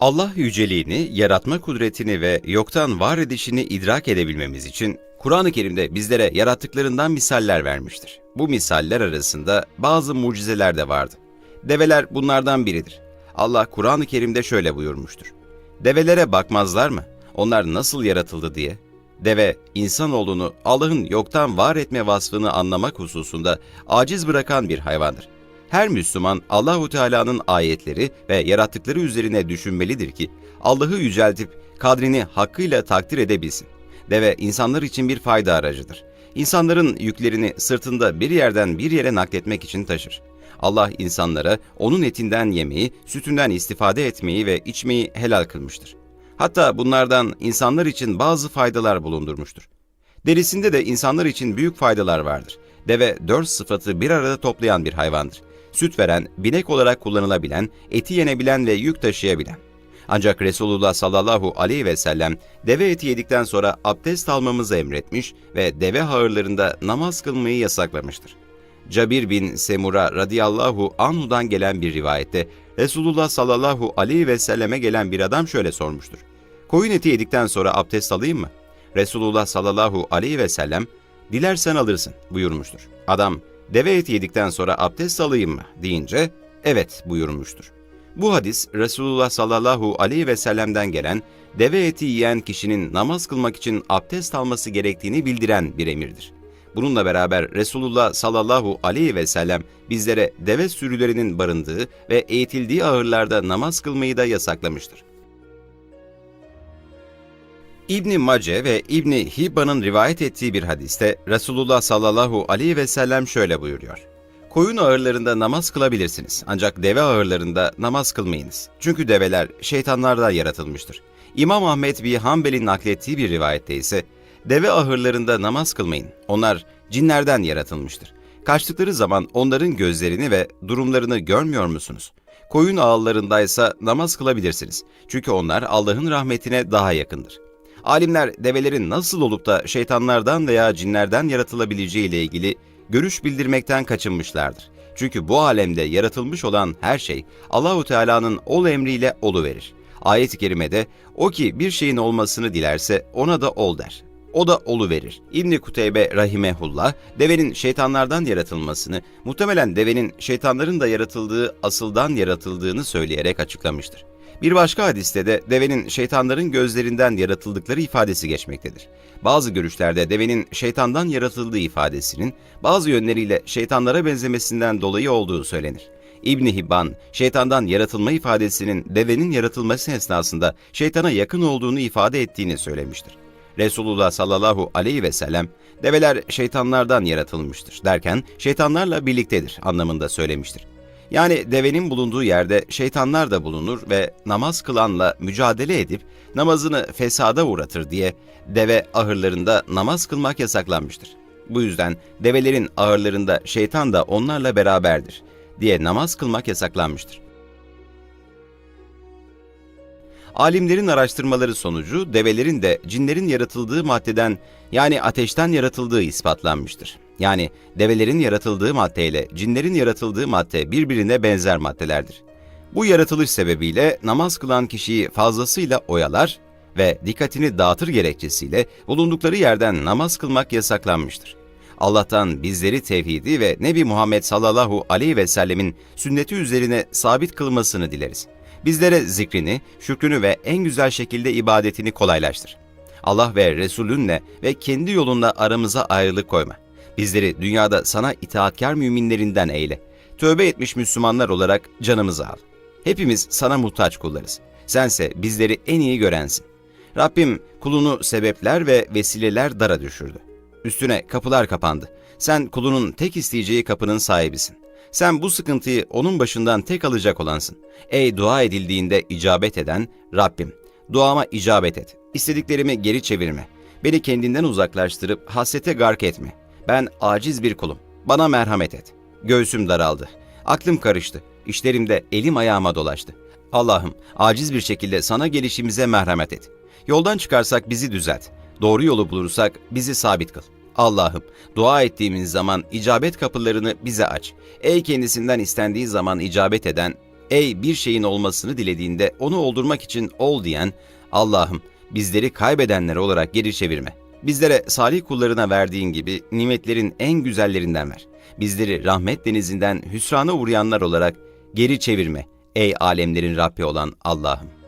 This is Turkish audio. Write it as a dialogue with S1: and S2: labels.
S1: Allah yüceliğini, yaratma kudretini ve yoktan var edişini idrak edebilmemiz için Kur'an-ı Kerim'de bizlere yarattıklarından misaller vermiştir. Bu misaller arasında bazı mucizeler de vardı. Develer bunlardan biridir. Allah Kur'an-ı Kerim'de şöyle buyurmuştur. Develere bakmazlar mı? Onlar nasıl yaratıldı diye. Deve, insanoğlunu Allah'ın yoktan var etme vasfını anlamak hususunda aciz bırakan bir hayvandır. Her Müslüman Allahu Teala'nın ayetleri ve yarattıkları üzerine düşünmelidir ki Allah'ı yüceltip kadrini hakkıyla takdir edebilsin. Deve insanlar için bir fayda aracıdır. İnsanların yüklerini sırtında bir yerden bir yere nakletmek için taşır. Allah insanlara onun etinden yemeyi, sütünden istifade etmeyi ve içmeyi helal kılmıştır. Hatta bunlardan insanlar için bazı faydalar bulundurmuştur. Derisinde de insanlar için büyük faydalar vardır. Deve dört sıfatı bir arada toplayan bir hayvandır. Süt veren, binek olarak kullanılabilen, eti yenebilen ve yük taşıyabilen. Ancak Resulullah sallallahu aleyhi ve sellem deve eti yedikten sonra abdest almamızı emretmiş ve deve ağırlarında namaz kılmayı yasaklamıştır. Cabir bin Semura radıyallahu anhu'dan gelen bir rivayette Resulullah sallallahu aleyhi ve selleme gelen bir adam şöyle sormuştur. Koyun eti yedikten sonra abdest alayım mı? Resulullah sallallahu aleyhi ve sellem dilersen alırsın buyurmuştur. Adam deve eti yedikten sonra abdest alayım mı deyince evet buyurmuştur. Bu hadis Resulullah sallallahu aleyhi ve sellem'den gelen deve eti yiyen kişinin namaz kılmak için abdest alması gerektiğini bildiren bir emirdir. Bununla beraber Resulullah sallallahu aleyhi ve sellem bizlere deve sürülerinin barındığı ve eğitildiği ağırlarda namaz kılmayı da yasaklamıştır. İbni Mace ve İbni Hibba'nın rivayet ettiği bir hadiste Resulullah sallallahu aleyhi ve sellem şöyle buyuruyor. Koyun ağırlarında namaz kılabilirsiniz ancak deve ağırlarında namaz kılmayınız. Çünkü develer şeytanlardan yaratılmıştır. İmam Ahmet bir Hanbel'in naklettiği bir rivayette ise deve ahırlarında namaz kılmayın. Onlar cinlerden yaratılmıştır. Kaçtıkları zaman onların gözlerini ve durumlarını görmüyor musunuz? Koyun ağıllarındaysa namaz kılabilirsiniz. Çünkü onlar Allah'ın rahmetine daha yakındır. Alimler develerin nasıl olup da şeytanlardan veya cinlerden yaratılabileceği ile ilgili görüş bildirmekten kaçınmışlardır. Çünkü bu alemde yaratılmış olan her şey Allahu Teala'nın ol emriyle olu verir. Ayet-i kerimede o ki bir şeyin olmasını dilerse ona da ol der. O da olu verir. İbn Kuteybe rahimehullah devenin şeytanlardan yaratılmasını, muhtemelen devenin şeytanların da yaratıldığı asıldan yaratıldığını söyleyerek açıklamıştır. Bir başka hadiste de devenin şeytanların gözlerinden yaratıldıkları ifadesi geçmektedir. Bazı görüşlerde devenin şeytandan yaratıldığı ifadesinin bazı yönleriyle şeytanlara benzemesinden dolayı olduğu söylenir. İbn Hibban, şeytandan yaratılma ifadesinin devenin yaratılması esnasında şeytana yakın olduğunu ifade ettiğini söylemiştir. Resulullah sallallahu aleyhi ve sellem, develer şeytanlardan yaratılmıştır derken şeytanlarla birliktedir anlamında söylemiştir. Yani devenin bulunduğu yerde şeytanlar da bulunur ve namaz kılanla mücadele edip namazını fesada uğratır diye deve ahırlarında namaz kılmak yasaklanmıştır. Bu yüzden develerin ahırlarında şeytan da onlarla beraberdir diye namaz kılmak yasaklanmıştır. Alimlerin araştırmaları sonucu develerin de cinlerin yaratıldığı maddeden yani ateşten yaratıldığı ispatlanmıştır. Yani develerin yaratıldığı maddeyle cinlerin yaratıldığı madde birbirine benzer maddelerdir. Bu yaratılış sebebiyle namaz kılan kişiyi fazlasıyla oyalar ve dikkatini dağıtır gerekçesiyle bulundukları yerden namaz kılmak yasaklanmıştır. Allah'tan bizleri tevhidi ve Nebi Muhammed sallallahu aleyhi ve sellemin sünneti üzerine sabit kılmasını dileriz. Bizlere zikrini, şükrünü ve en güzel şekilde ibadetini kolaylaştır. Allah ve Resulünle ve kendi yolunla aramıza ayrılık koyma. Bizleri dünyada sana itaatkar müminlerinden eyle. Tövbe etmiş Müslümanlar olarak canımızı al. Hepimiz sana muhtaç kullarız. Sense bizleri en iyi görensin. Rabbim kulunu sebepler ve vesileler dara düşürdü. Üstüne kapılar kapandı. Sen kulunun tek isteyeceği kapının sahibisin. Sen bu sıkıntıyı onun başından tek alacak olansın. Ey dua edildiğinde icabet eden Rabbim, duama icabet et. İstediklerimi geri çevirme. Beni kendinden uzaklaştırıp hasrete gark etme. Ben aciz bir kulum. Bana merhamet et. Göğsüm daraldı. Aklım karıştı. İşlerimde elim ayağıma dolaştı. Allah'ım aciz bir şekilde sana gelişimize merhamet et. Yoldan çıkarsak bizi düzelt. Doğru yolu bulursak bizi sabit kıl. Allah'ım dua ettiğimiz zaman icabet kapılarını bize aç. Ey kendisinden istendiği zaman icabet eden, ey bir şeyin olmasını dilediğinde onu oldurmak için ol diyen Allah'ım bizleri kaybedenler olarak geri çevirme. Bizlere salih kullarına verdiğin gibi nimetlerin en güzellerinden ver. Bizleri rahmet denizinden hüsrana uğrayanlar olarak geri çevirme. Ey alemlerin Rabbi olan Allah'ım.